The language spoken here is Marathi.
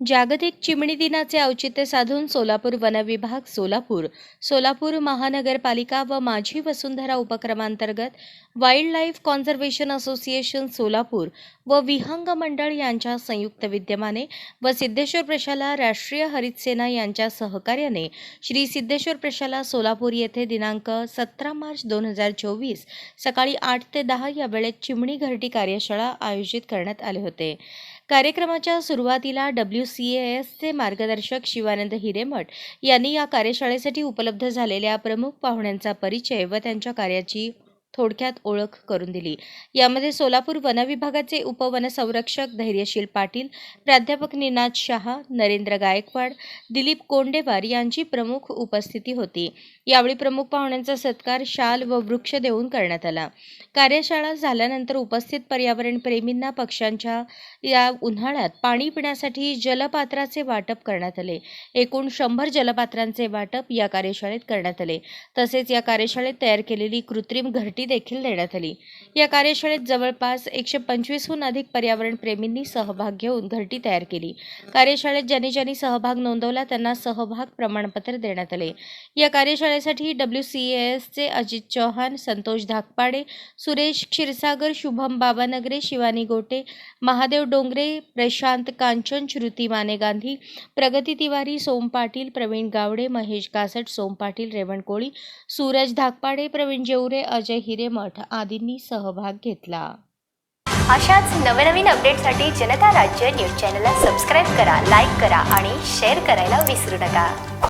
जागतिक चिमणी दिनाचे औचित्य साधून सोलापूर वनविभाग सोलापूर. सोलापूर महानगरपालिका व माझी वसुंधरा उपक्रमांतर्गत wildlife conservation association Solapur व विहंग मंडळ यांच्या संयुक्त विद्यमाने व सिद्धेश्वर प्रशाला राष्ट्रीय हरित सेना यांच्या सहकार्याने श्री सिद्धेश्वर प्रशाला सोलापूर येथे दिनांक सतरा मार्च दोन हजार चोवीस सकाळी आठ ते दहा या वेळेत चिमणी घरटी कार्यशाळा आयोजित करण्यात आले होते. कार्यक्रमाच्या सुरुवातीला डब्ल्यू सी एसचे मार्गदर्शक शिवानंद हिरेमठ यांनी या कार्यशाळेसाठी उपलब्ध झालेल्या प्रमुख पाहुण्यांचा परिचय व त्यांच्या कार्याची थोडक्यात ओळख करून दिली. यामध्ये सोलापूर वनविभागाचे उपवनसंरक्षक धैर्यशील पाटील प्राध्यापक निनाद शहा नरेंद्र गायकवाड दिलीप कोंडेवार यांची प्रमुख उपस्थिती होती. यावेळी प्रमुख पाहुण्यांचा सत्कार शाल व वृक्ष देऊन करण्यात आला. कार्यशाळा झाल्यानंतर उपस्थित पर्यावरण प्रेमींना पक्ष्यांच्या या उन्हाळ्यात पाणी पिण्यासाठी जलपात्राचे वाटप करण्यात आले. एकूण शंभर जलपात्रांचे वाटप या कार्यशाळेत करण्यात आले. तसेच या कार्यशाळेत तयार केलेली कृत्रिम घरटी देखील देण्यात आली. या कार्यशाळेत जवळपास एकशे पंचवीसहून अधिक पर्यावरण प्रेमींनी सहभाग घेऊन घरटी तयार केली. कार्यशाळेत ज्यांनी ज्यांनी सहभाग नोंदवला त्यांना सहभाग प्रमाणपत्र देण्यात आले. या कार्यशाळेसाठी डब्ल्यू सी एसचे अजित चौहान संतोष धाकपाडे सुरेश क्षीरसागर शुभम बाबानगरे शिवानी गोटे महादेव डोंगरे प्रशांत कांचन श्रुती माने गांधी प्रगती तिवारी सोम पाटील प्रवीण गावडे महेश कासट सोम पाटील रेवण कोळी सूरज धाकपाडे प्रवीण जेवरे अजय हिरेमठ आदींनी सहभाग घेतला. अशाच नवनवीन अपडेटसाठी जनता राज्य न्यूज चॅनलला सबस्क्राईब करा लाईक करा आणि शेअर करायला विसरू नका.